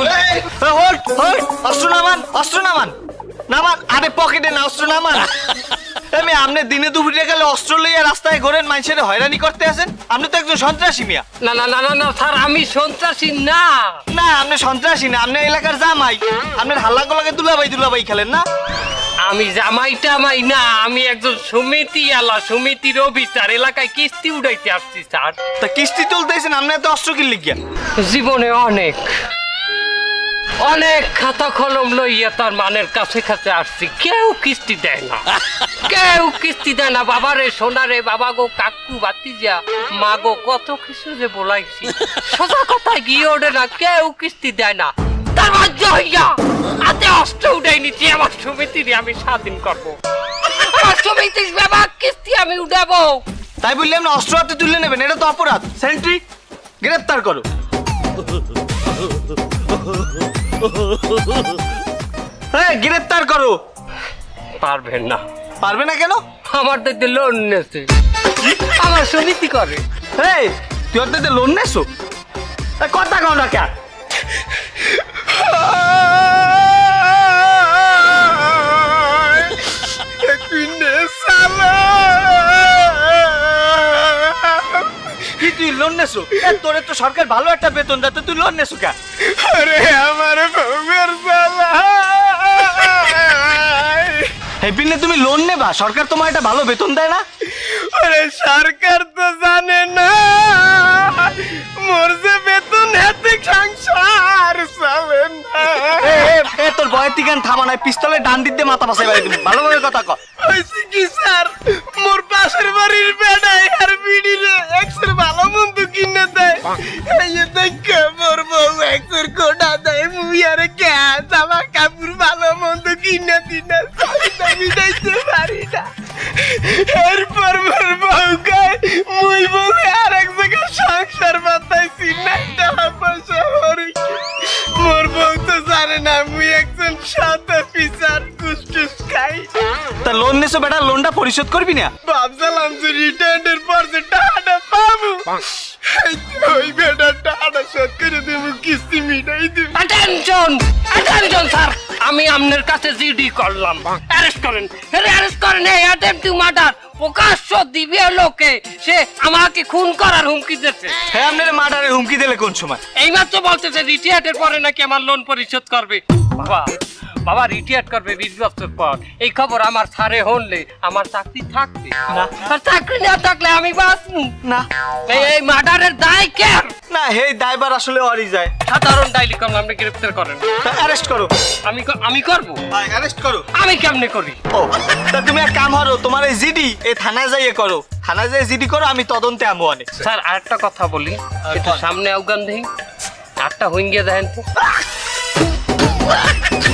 গুলি hold hold অস্ত্র নামান অস্ত্র নামান নামান আরে পকেটে না অস্ত্র নামান আমি আপনি দিনে দুপুরে গেলে অস্ত্র লইয়া রাস্তায় ঘোরেন মানুষের হয়রানি করতে আছেন আপনি তো একজন সন্ত্রাসী মিয়া। না না না না না স্যার আমি সন্ত্রাসী না। না আপনি সন্ত্রাসী না আপনি এলাকার জামাই। আপনার হাল্লা দুলাবাই দুলাবাই খেলেন না? আমি জামাই টামাই না আমি একজন সমিতি আলা সমিতির অফিসার এলাকায় কিস্তি উড়াইতে আসছি স্যার। তা কিস্তি তুলতেছেন আপনি এত অস্ত্র কিনলে জীবনে অনেক। অনেক খাতা কলম লইয়া তার মানের কাছে কাছে আসছি। কেউ কিস্তি দেয় না। কেউ কিস্তি দেয় না। বাবারে সোনারে বাবা গো কাকু বাতিজা মা গো কত কিছু যে বলাইছি। সোজা কথা গিয়ে ওঠে না কেউ কিস্তি দেয় না। তার বাধ্য হইয়া হাতে অস্ত্র উঠাই নিচ্ছি। আমার সমিতির আমি স্বাধীন করব। আমার সমিতির বাবা কিস্তি আমি উঠাবো। তাই বললাম আপনি অস্ত্র হাতে তুলে নেবেন এটা তো অপরাধ। সেন্ট্রি গ্রেপ্তার করো। হ্যাঁ গ্রেপ্তার করো। পারবেন না। পারবে না কেন? আমার তো লোন নেছে আমার সমিতি করে? এই তুই ওর লোন নেছো কথা কও না কে লোন নেছো? এ, তোরে তো সরকার ভালো একটা বেতন দেয় তুই লোন নেছো কে আরে আমার বউয়ের জ্বালা এই তুমি লোন নেবা? সরকার তোমার একটা ভালো বেতন দেয় না? আরে সরকার তো জানে না। মোর যে বেতন হাতে সংসার চলে না। এ, তোর বয়ের তিগান থামা নাই পিস্তলের ডান দিতে মাথা বাসাই বাড়ি তুমি ভালোভাবে কথা হয়েছে কি স্যার? কিনে দেয় মোর বউ এক্সের কোটা দেয় মুই আরে কে জামা কাপড় ভালো মন্দ কিনে দিনে আমি যাইতে পারি না এরপর মোর বউ কয় মুই বলে আর এক জায়গায় সংসার বাতাইছি না টাকা পয়সা হরি মোর বউ তো জানে না মুই একজন সাত অফিসার কুস্টুস খাই তা লোন নেছো বেটা? লোনটা পরিশোধ করবি না? ভাবছিলাম যে রিটায়ার্ডের পর যে টাকাটা পাবো ওই বেটার টাকাটা শোধ করে দেবো কিস্তি মিটাই দেবো। অ্যাটেনশন অ্যাটেনশন স্যার আমি আপনার কাছে জিডি করলাম। অ্যারেস্ট করেন। অ্যারেস্ট করেন এই অ্যাটেম্প টু মার্ডার প্রকাশ্য দিবে লোকে সে আমাকে খুন করার হুমকি দিচ্ছে। হ্যাঁ আপনার মার্ডারে হুমকি দিলে কোন সময়? এইমাত্র বলতেছে রিটায়ার্ডের পরে নাকি আমার লোন পরিশোধ করবে। বাবা। বাবা রিটায়ার্ড করবে বিশ বছর পর এই খবর আমার সারে হলে আমার চাকরি থাকবে। না। আর চাকরি না থাকলে আমি বাঁচবো। না। এই এই মার্ডারের দায় কে না হে দায়বার আসলে অরি যায়। সাধারণ ডাইলি কম আপনি গ্রেফতার করেন। অ্যারেস্ট করো। আমি আমি করব? অ্যারেস্ট করো। আমি কেমনে করি? ও তা তুমি এক কাম হারো তোমার এই জিডি এই থানায় যাইয়ে করো। থানায় যাই জিডি করো আমি তদন্তে আমো অনেক স্যার আরেকটা কথা বলি। সামনে আউগান দেখি আটটা হইন গিয়ে দেখেন তো What?